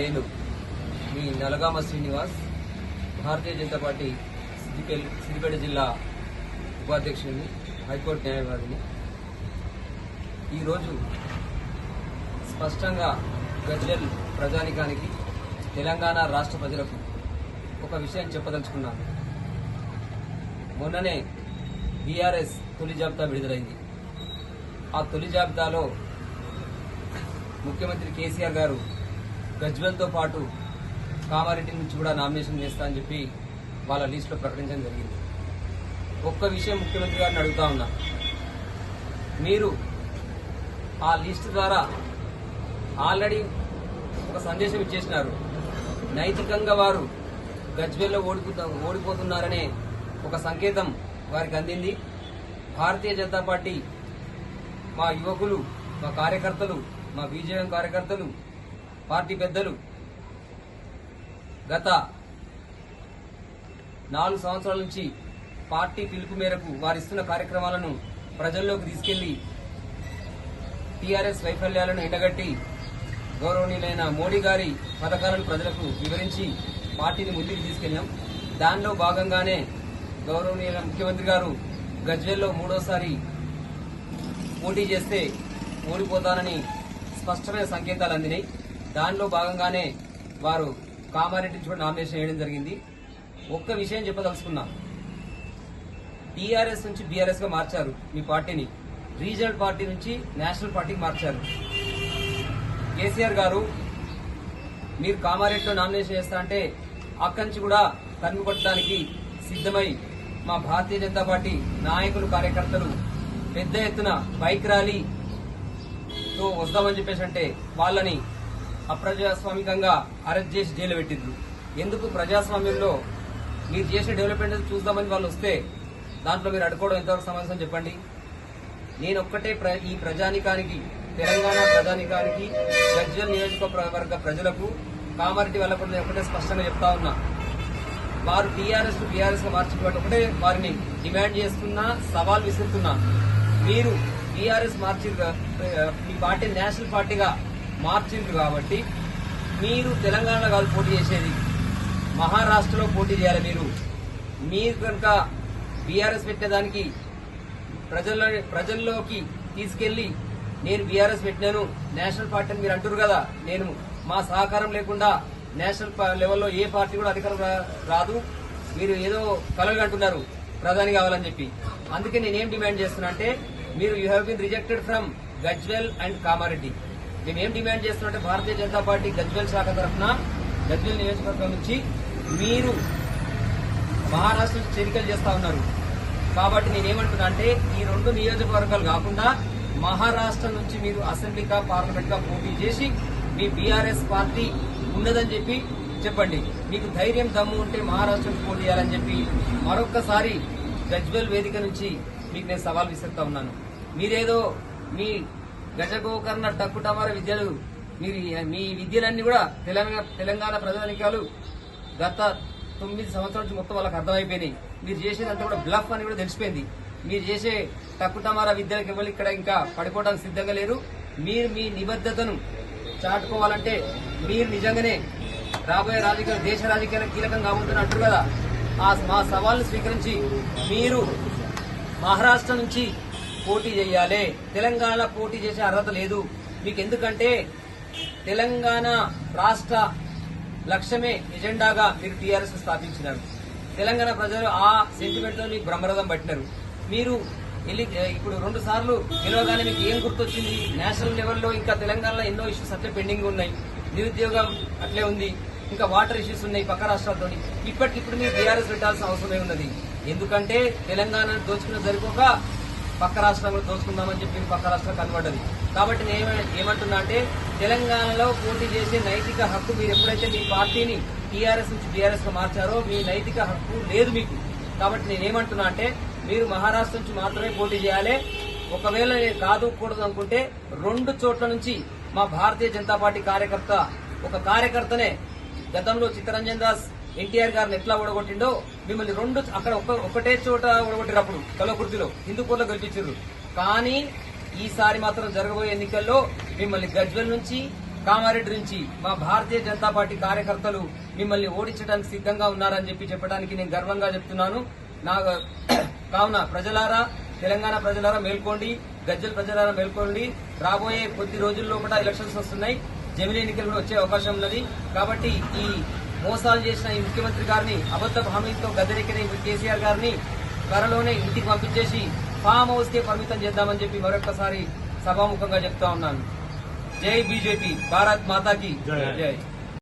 నేను మీ నలగామ శ్రీనివాస్ భారతీయ జనతా పార్టీ సిద్దిపేట సిద్దిపేట జిల్లా ఉపాధ్యక్షుడిని హైకోర్టు న్యాయవాదిని. ఈరోజు స్పష్టంగా గజ్వెల్ ప్రజానికానికి తెలంగాణ రాష్ట్ర ప్రజలకు ఒక విషయం చెప్పదలుచుకున్నాను. మొన్ననే బీఆర్ఎస్ తొలి జాబితా విడుదలైంది. ఆ తొలి జాబితాలో ముఖ్యమంత్రి కేసీఆర్ గారు గజ్వెల్తో పాటు కామారెడ్డి నుంచి కూడా నామినేషన్ చేస్తా అని చెప్పి వాళ్ళ లిస్టులో ప్రకటించడం జరిగింది. ఒక్క విషయం ముఖ్యమంత్రి గారిని అడుగుతా ఉన్నా. మీరు ఆ లిస్ట్ ద్వారా ఆల్రెడీ ఒక సందేశం ఇచ్చేసినారు. నైతికంగా వారు గజ్వెల్లో ఓడిపోతా ఓడిపోతున్నారనే ఒక సంకేతం వారికి అందింది. భారతీయ జనతా పార్టీ మా యువకులు మా కార్యకర్తలు మా బీజేఎం కార్యకర్తలు పార్టీ పెద్దలు గత నాలుగు సంవత్సరాల నుంచి పార్టీ పిలుపు మేరకు వారిస్తున్న కార్యక్రమాలను ప్రజల్లోకి తీసుకెళ్ళి టీఆర్ఎస్ వైఫల్యాలను ఎండగట్టి గౌరవనీయులైన మోడీ గారి పథకాలను ప్రజలకు వివరించి పార్టీని ముందుకు తీసుకెళ్ళాం. దానిలో భాగంగానే గౌరవనీయుల ముఖ్యమంత్రి గారు గజ్వెల్లో మూడోసారి పోటీ చేస్తే ఓడిపోతానని స్పష్టమైన సంకేతాలు అందినాయి. దానిలో భాగంగానే వారు కామారెడ్డి నుంచి కూడా నామినేషన్ వేయడం జరిగింది. ఒక్క విషయం చెప్పదలుచుకున్నా. టీఆర్ఎస్ నుంచి బీఆర్ఎస్గా మార్చారు మీ పార్టీని. రీజనల్ పార్టీ నుంచి నేషనల్ పార్టీకి మార్చారు. కేసీఆర్ గారు మీరు కామారెడ్డిలో నామినేషన్ చేస్తా అంటే అక్కడి నుంచి కూడా తరిమి కొట్టడానికి సిద్ధమై మా భారతీయ జనతా పార్టీ నాయకులు కార్యకర్తలు పెద్ద ఎత్తున బైక్ ర్యాలీతో వస్తామని చెప్పేసి అంటే వాళ్ళని అప్రజాస్వామికంగా అరెస్ట్ చేసి జైలు పెట్టిండ్రు. ఎందుకు ప్రజాస్వామ్యంలో మీరు చేసిన డెవలప్మెంట్ చూద్దామని వాళ్ళు వస్తే దాంట్లో మీరు అడుకోవడం ఎంతవరకు సమంజసం చెప్పండి? నేను ఒక్కటే ప్ర- ఈ ప్రజానికానికి తెలంగాణ ప్రజానికానికి గజ్జల్ నియోజకవర్గ ప్రజలకు కామారెడ్డి వల్ల కూడా నేను ఒకటే స్పష్టంగా చెప్తా ఉన్నా. వారు టీఆర్ఎస్ బీఆర్ఎస్ మార్చుకోవడం ఒకటే వారిని డిమాండ్ చేస్తున్నా సవాల్ విసురుతున్నా. మీరు టీఆర్ఎస్ మార్చి మీ పార్టీ నేషనల్ పార్టీగా మార్చిండ్రు కాబట్టి మీరు తెలంగాణలో కాదు పోటీ చేసేది. మహారాష్ట్రలో పోటీ చేయాలి మీరు. మీరు కనుక బీఆర్ఎస్ పెట్టేదానికి ప్రజల్లో ప్రజల్లోకి తీసుకెళ్ళి నేను బీఆర్ఎస్ పెట్టినాను నేషనల్ పార్టీ అని మీరు అంటారు కదా నేను మా సహకారం లేకుండా నేషనల్ లెవెల్లో ఏ పార్టీ కూడా అధికారం రా- రాదు. మీరు ఏదో కలలు అంటున్నారు ప్రధాని కావాలని చెప్పి. అందుకే నేనేం డిమాండ్ చేస్తున్నా అంటే మీరు you have been rejected from Gajwel and Kamareddy. మేమేం డిమాండ్ చేస్తున్నామంటే భారతీయ జనతా పార్టీ గజ్వెల్ శాఖ తరఫున గజ్వెల్ నియోజకవర్గం నుంచి మీరు మహారాష్ట్ర చేరికలు చేస్తా ఉన్నారు. కాబట్టి నేనేమంటున్నా అంటే ఈ రెండు నియోజకవర్గాలు కాకుండా మహారాష్ట్ర నుంచి మీరు అసెంబ్లీగా పార్లమెంట్గా పోటీ చేసి మీ బీఆర్ఎస్ పార్టీ ఉన్నదని చెప్పి చెప్పండి. మీకు ధైర్యం దమ్ము ఉంటే మహారాష్ట్రకు పోటీ చేయాలని చెప్పి మరొక్కసారి గజ్వెల్ వేదిక నుంచి మీకు నేను సవాల్ విసిరుతా ఉన్నాను. మీరేదో మీ గజగోకర్ణ టక్కుటమార విద్యలు. మీరు మీ విద్యలన్నీ కూడా తెలంగాణ తెలంగాణ ప్రజానికాలు గత తొమ్మిది సంవత్సరాల నుంచి మొత్తం వాళ్ళకి అర్థమైపోయినాయి. మీరు చేసేదంతా కూడా బ్లఫ్ అని కూడా తెలిసిపోయింది. మీరు చేసే తక్కుటమారా విద్యలకు ఎవరు ఇక్కడ ఇంకా పడిపోవడానికి సిద్ధంగా లేరు. మీరు మీ నిబద్ధతను చాటుకోవాలంటే మీరు నిజంగానే రాబోయే రాజకీయ దేశ రాజకీయాలకు కీలకం కాబోతున్నట్టు కదా. ఆ మా సవాల్ను స్వీకరించి మీరు మహారాష్ట్ర నుంచి పోటీ చేయాలి. తెలంగాణ పోటీ చేసే అర్హత లేదు. మీకు ఎందుకంటే తెలంగాణ రాష్ట్ర లక్ష్యమే ఎజెండాగా మీరు టీఆర్ఎస్ స్థాపించినారు. తెలంగాణ ప్రజలు ఆ సెంటిమెంట్తో మీకు బ్రహ్మరథం పట్టినారు. మీరు వెళ్ళి ఇప్పుడు రెండు సార్లు గెలవగానే మీకు ఏం గుర్తొచ్చింది? నేషనల్ లెవెల్లో ఇంకా తెలంగాణలో ఎన్నో ఇష్యూస్ అట్లే పెండింగ్ ఉన్నాయి. నిరుద్యోగం అట్లే ఉంది. ఇంకా వాటర్ ఇష్యూస్ ఉన్నాయి పక్క రాష్ట్రాలతో ఇప్పటికిప్పుడు మీరు బీఆర్ఎస్ పెట్టాల్సిన అవసరమే ఉన్నది. ఎందుకంటే తెలంగాణ దోచుకున్న సరిపోక పక్క రాష్ట్రంలో దోచుకుందామని చెప్పి పక్క రాష్ట్రం కనబడ్డది కాబట్టి నేను ఏమంటున్నా అంటే తెలంగాణలో పోటీ చేసే నైతిక హక్కు మీరు ఎప్పుడైతే మీ పార్టీని టీఆర్ఎస్ నుంచి బీఆర్ఎస్గా మార్చారో మీ నైతిక హక్కు లేదు మీకు. కాబట్టి నేను ఏమంటున్నా అంటే మీరు మహారాష్ట్ర నుంచి మాత్రమే పోటీ చేయాలి. ఒకవేళ నేను కాదు కూడదు అనుకుంటే రెండు చోట్ల నుంచి మా భారతీయ జనతా పార్టీ కార్యకర్త ఒక కార్యకర్తనే గతంలో చిత్తరంజన్ దాస్ ఎన్టీఆర్ గారిని ఎట్లా ఓడగొట్టిండో మిమ్మల్ని రెండు అక్కడ ఒక్క ఒకటే చోట ఓడగొట్టినప్పుడు కలవకుర్తిలో హిందూపూర్లో గెలిపించారు. కానీ ఈసారి మాత్రం జరగబోయే ఎన్నికల్లో మిమ్మల్ని గజ్వల్ నుంచి కామారెడ్డి నుంచి మా భారతీయ జనతా పార్టీ కార్యకర్తలు మిమ్మల్ని ఓడించడానికి సిద్ధంగా ఉన్నారని చెప్పి చెప్పడానికి నేను గర్వంగా చెప్తున్నాను. నా కావున ప్రజలారా తెలంగాణ ప్రజలారా మేల్కోండి గజ్జల ప్రజలారా మేల్కోండి. రాబోయే కొద్ది రోజుల్లో కూడా ఎలక్షన్స్ వస్తున్నాయి. జమిలీ ఎన్నికలు కూడా వచ్చే అవకాశం ఉన్నది. కాబట్టి ఈ మోసాలు చేసిన ఈ ముఖ్యమంత్రి గారిని అబద్ధ హామీతో గద్దెరెక్కిన ఈ కేసీఆర్ గారిని త్వరలోనే ఇంటికి పంపించేసి ఫామ్ హౌస్ కే పరిమితం చేద్దామని చెప్పి మరొకసారి సభాముఖంగా చెప్తా ఉన్నాను జై బీజేపీ భారత్ మాతాకి జై. జై